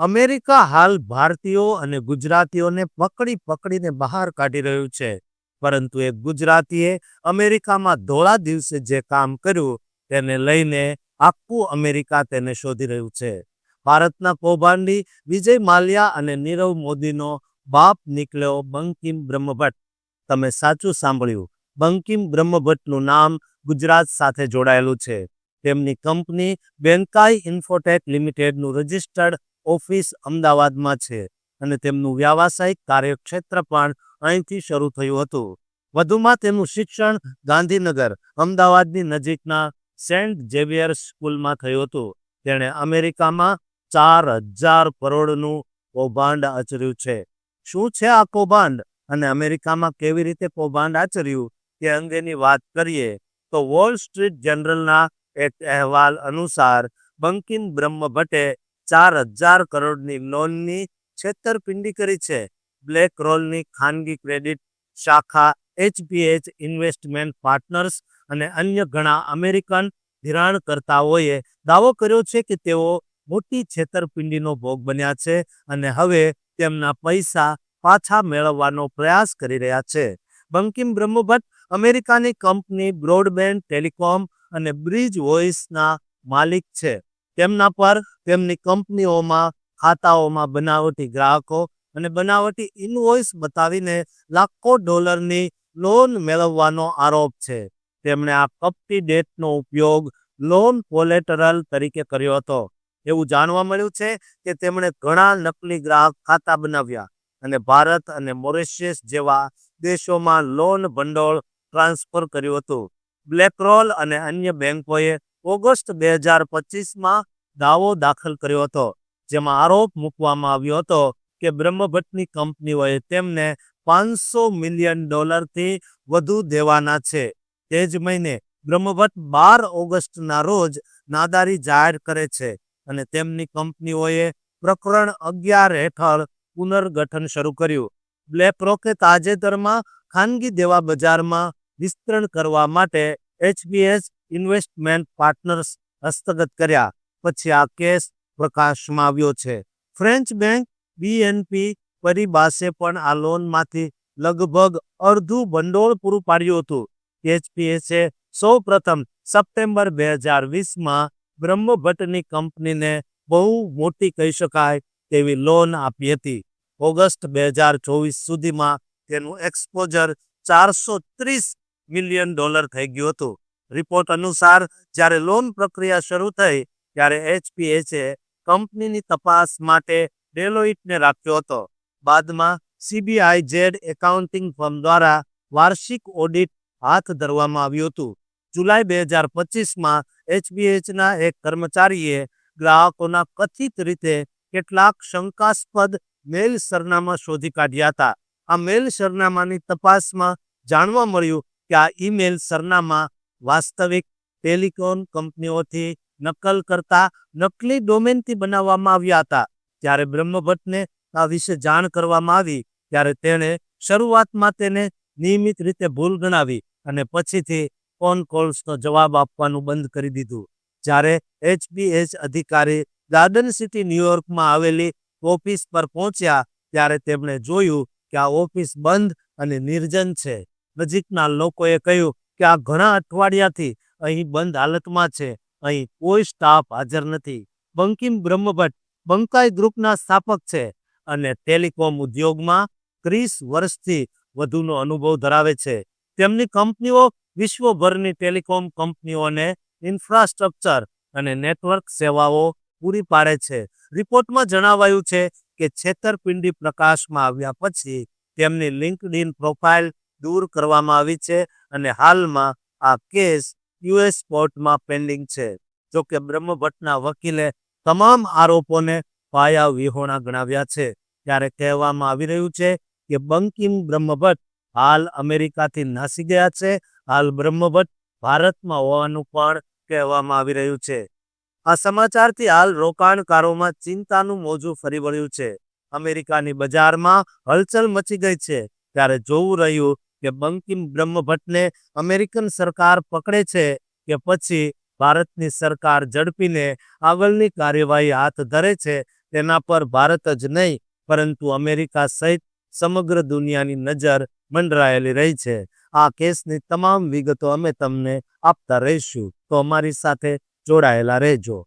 America હાલ ભારતીયો અને ગુજરાતીઓને પકડી પકડીને બહાર કાઢી રહ્યું છે. પરંતુ એક ગુજરાતીએ અમેરિકામાં ધોળા દિવસે જે કામ કર્યું, તેને લઈને આખું અમેરિકા તેને શોધી રહ્યું છે. ભારતના કૌભાંડી વિજય માલ્યા અને નીરવ મોદીનો બાપ નીકળ્યો બંકિમ બ્રહ્મભટ્ટ. તમે સાચું સાંભળ્યું. બંકિમ બ્રહ્મભટ્ટનું નામ ગુજરાત સાથે જોડાયેલું છે. તેમની કંપની બેન્કાઈ ઇન્ફોટેક લિમિટેડનું રજિસ્ટર્ડ ઓફિસ અમદાવાદમાં છે અને તેમનું વ્યાવસાયિક કાર્યક્ષેત્ર પણ અહીંથી શરૂ થયું હતું. વધુમાં તેમનું શિક્ષણ ગાંધીનગર, અમદાવાદની નજીકના સેન્ટ ઝેવિયર સ્કૂલમાં થયું હતું. તેણે અમેરિકામાં ચાર હજાર કરોડનું કૌભાંડ આચર્યું છે. શું છે આ કૌભાંડ અને અમેરિકામાં કેવી રીતે કૌભાંડ આચર્યું તે અંગેની વાત કરીએ તો વોલ સ્ટ્રીટ જનરલના એક અહેવાલ અનુસાર, બંકિમ બ્રહ્મભટ્ટે ચાર હજાર કરોડની લોનની છેતરપિંડી કરી છે. બ્લેક રોલની ખાનગી ક્રેડિટ શાખા એચપીએચ ઇન્વેસ્ટમેન્ટ પાર્ટનર્સ અને અન્ય ઘણા અમેરિકન ધિરાણકર્તાઓએ દાવો કર્યો છે કે તેઓ મોટી છેતરપિંડીનો ભોગ બન્યા છે અને હવે તેમના પૈસા પાછા મેળવવાનો પ્રયાસ કરી રહ્યા છે. બંકિમ બ્રહ્મભટ્ટ, અમેરિકાની કંપની બ્રોડબેન્ડ ટેલિકોમ અને બ્રિજ વોઇસના માલિક છે. તેમના પર તેમની કંપનીઓમાં, ખાતાઓમાં બનાવટી ગ્રાહકો અને બનાવટી ઇનવોઇસ બતાવીને લાખો ડોલરની લોન મેળવવાનો આરોપ છે. તેમણે આ કપટી ડેટનો ઉપયોગ લોન કોલેટરલ તરીકે કર્યો હતો. એવું જાણવા મળ્યું છે કે તેમણે ઘણા નકલી ગ્રાહક ખાતા બનાવ્યા અને ભારત અને મોરિશિયસ જેવા દેશોમાં લોન ભંડોળ ટ્રાન્સફર કર્યું હતું. બ્લેકરોલ અને અન્ય બેંકોએ ઓગસ્ટ બે હજાર પચીસમાં દાવો દાખલ કર્યો હતો, જેમાં આરોપ મૂકવામાં આવ્યો હતો કે બ્રહ્મભટ્ટની કંપનીઓએ તેમને પાંચસો મિલિયન ડોલરથી વધુ દેવાના છે. તે જ મહિને બ્રહ્મભટ્ટ બાર ઓગસ્ટના રોજ નાદારી જાહેર કરે છે અને તેમની કંપનીઓએ પ્રકરણ અગિયાર હેઠળ પુનર્ગઠન શરૂ કર્યું. બ્લેકરોકે તાજેતરમાં ખાનગી દેવા બજારમાં વિસ્તરણ કરવા માટે એચબીએસ ઇન્વેસ્ટમેન્ટ પાર્ટનર્સ હસ્તગત કર્યા. પછી આ કેસ પ્રકાશમાં આવ્યો છે. ફ્રેન્ચ બેંક બીએનપી પરિબાસે પણ આ લોનમાંથી લગભગ અડધું ભંડોળ પૂરું પાડ્યું હતું. એચપીએસે સૌ પ્રથમ સપ્ટેમ્બર બે હજાર વીસમાં બ્રહ્મભટ્ટની કંપનીને બહુ મોટી કહી શકાય તેવી લોન આપી હતી. ઓગસ્ટ બે હજાર ચોવીસ સુધીમાં તેનું એક્સપોઝર ચારસો ત્રીસ મિલિયન ડોલર થઈ ગયું હતું. રિપોર્ટ અનુસાર, જ્યારે લોન પ્રક્રિયા શરૂ થઈ, ત્યારે એચપીએચે કંપનીની તપાસ માટે ડેલોઇટને રાખ્યો હતો. બાદમાં સીબીઆઈ જેડ એકાઉન્ટિંગ ફર્મ દ્વારા વાર્ષિક ઓડિટ હાથ ધરવામાં આવ્યું હતું. જુલાઈ બે હજાર પચીસમાં એચબીએચના એક કર્મચારીએ ગ્રાહકોના કથિત રીતે કેટલાક શંકાસ્પદ મેલ સરનામા શોધી કાઢ્યા હતા. આ મેલ સરનામાની તપાસમાં જાણવા મળ્યું કે આ ઈમેલ સરનામા વાસ્તવિક ટેલિકોમ કંપનીઓથી નકલ કરતા નકલી ડોમેનથી બનાવવામાં આવ્યા હતા. જ્યારે બ્રહ્મભટ્ટને આ વિશે જાણ કરવામાં આવી, ત્યારે તેણે શરૂઆતમાં તેને નિયમિત રીતે ભૂલ ગણાવી અને પછીથી ફોન કોલ્સનો જવાબ આપવાનું બંધ કરી દીધું. જ્યારે એચબીએચ અધિકારી ગાર્ડન સિટી ન્યુયોર્કમાં આવેલી ઓફિસ પર પહોંચ્યા, ત્યારે તેમણે જોયું કે આ ઓફિસ બંધ અને નિર્જન છે. નજીકના લોકોએ કહ્યું કે આ ઘણા અઠવાડિયાથી અહીં બંધ હાલતમાં છે. અહીં કોઈ સ્ટાફ હાજર નથી. બંકિમ બ્રહ્મભટ્ટ, બંકાઈ ગ્રુપના સ્થાપક છે અને ટેલિકોમ ઉદ્યોગમાં ત્રીસ વર્ષથી વધુનો અનુભવ ધરાવે છે. તેમની કંપનીઓ વિશ્વભરની ટેલિકોમ કંપનીઓને ઇન્ફ્રાસ્ટ્રક્ચર અને નેટવર્ક સેવાઓ પૂરી પાડે છે. રિપોર્ટમાં જણાવાયું છે કે છેતરપિંડી પ્રકાશમાં આવ્યા પછી તેમની લિંકડઇન પ્રોફાઇલ દૂર કરવામાં આવી છે અને હાલમાં આ કેસ યુએસ કોર્ટમાં પેન્ડિંગ છે. જોકે બ્રહ્મભટ્ટના વકીલે તમામ આરોપોને પાયા વિહોણા ગણાવ્યા છે. ત્યારે કહેવામાં આવી રહ્યું છે કે બંકિમ બ્રહ્મભટ્ટ હાલ અમેરિકાથી નાસી ગયા છે. હાલ બ્રહ્મભટ્ટ ભારતમાં હોવાનું પણ કહેવામાં આવી રહ્યું છે. આ સમાચારથી હાલ રોકાણકારોમાં ચિંતાનું મોજું ફરી વળ્યું છે. અમેરિકાની બજારમાં હલચલ મચી ગઈ છે. ત્યારે જોવું રહ્યું કે બંકિમ બ્રહ્મભટ્ટને અમેરિકન સરકાર પકડે છે કે પછી ભારતની સરકાર ઝડપીને આગળની કાર્યવાહી હાથ ધરે છે, તેના પર ભારત જ નહીં, પરંતુ અમેરિકા સહિત સમગ્ર દુનિયાની નજર મંડરાયેલી રહી છે. આ કેસની તમામ વિગતો અમે તમને આપતા રહીશું. તો અમારી સાથે જોડાયેલા રહેજો.